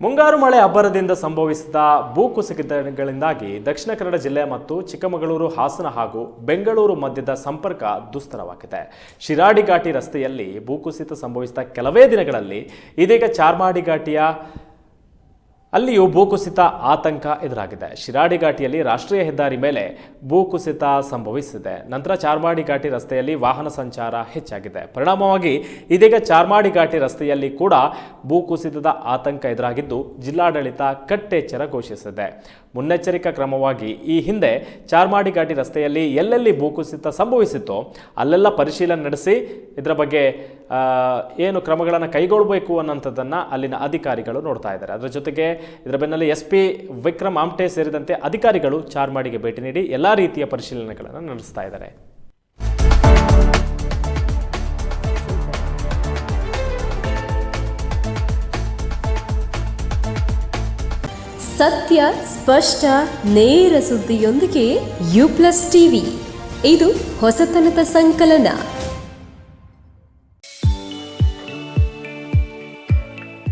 ಮುಂಗಾರು ಮಳೆ ಅಬ್ಬರದಿಂದ ಸಂಭವಿಸಿದ ಭೂಕುಸಿತಗಳಿಂದಾಗಿ ದಕ್ಷಿಣ ಕನ್ನಡ ಜಿಲ್ಲೆ ಮತ್ತು ಚಿಕ್ಕಮಗಳೂರು, ಹಾಸನ ಹಾಗೂ ಬೆಂಗಳೂರು ಮಧ್ಯದ ಸಂಪರ್ಕ ದುಸ್ತರವಾಗಿದೆ. ಶಿರಾಡಿ ಘಾಟಿ ರಸ್ತೆಯಲ್ಲಿ ಭೂಕುಸಿತ ಸಂಭವಿಸಿದ ಕೆಲವೇ ದಿನಗಳಲ್ಲಿ ಇದೀಗ ಚಾರ್ಮಾಡಿ ಘಾಟಿಯ ಅಲ್ಲಿಯೂ ಭೂಕುಸಿತ ಆತಂಕ ಎದುರಾಗಿದೆ. ಶಿರಾಡಿ ಘಾಟಿಯಲ್ಲಿ ರಾಷ್ಟ್ರೀಯ ಹೆದ್ದಾರಿ ಮೇಲೆ ಭೂಕುಸಿತ ಸಂಭವಿಸಿದೆ. ನಂತರ ಚಾರ್ಮಾಡಿ ಘಾಟಿ ರಸ್ತೆಯಲ್ಲಿ ವಾಹನ ಸಂಚಾರ ಹೆಚ್ಚಾಗಿದೆ. ಪರಿಣಾಮವಾಗಿ ಇದೀಗ ಚಾರ್ಮಾಡಿ ಘಾಟಿ ರಸ್ತೆಯಲ್ಲಿ ಕೂಡ ಭೂಕುಸಿತದ ಆತಂಕ ಎದುರಾಗಿದ್ದು ಜಿಲ್ಲಾಡಳಿತ ಕಟ್ಟೆಚ್ಚರ ಘೋಷಿಸಿದೆ. ಮುನ್ನೆಚ್ಚರಿಕಾ ಕ್ರಮವಾಗಿ ಈ ಹಿಂದೆ ಚಾರ್ಮಾಡಿ ಘಾಟಿ ರಸ್ತೆಯಲ್ಲಿ ಎಲ್ಲೆಲ್ಲಿ ಭೂಕುಸಿತ ಸಂಭವಿಸಿತ್ತೋ ಅಲ್ಲೆಲ್ಲ ಪರಿಶೀಲನೆ ನಡೆಸಿ ಇದರ ಬಗ್ಗೆ ಏನು ಕ್ರಮಗಳನ್ನು ಕೈಗೊಳ್ಳಬೇಕು ಅನ್ನೋಂಥದ್ದನ್ನು ಅಲ್ಲಿನ ಅಧಿಕಾರಿಗಳು ನೋಡ್ತಾ ಇದ್ದಾರೆ. ಅದರ ಜೊತೆಗೆ ಇದರ ಬೆನ್ನಲ್ಲಿ ಎಸ್ ಪಿ ವಿಕ್ರಮ್ ಆಮ್ಟೆ ಸೇರಿದಂತೆ ಅಧಿಕಾರಿಗಳು ಚಾರ್ಮಾಡಿಗೆ ಭೇಟಿ ನೀಡಿ ಎಲ್ಲ ರೀತಿಯ ಪರಿಶೀಲನೆಗಳನ್ನು ನಡೆಸ್ತಾ ಇದ್ದಾರೆ. ಸತ್ಯ, ಸ್ಪಷ್ಟ, ನೇರ ಸುದ್ದಿಯೊಂದಿಗೆ ಯು ಪ್ಲಸ್ ಟಿವಿ. ಇದು ಹೊಸತನದ ಸಂಕಲನ.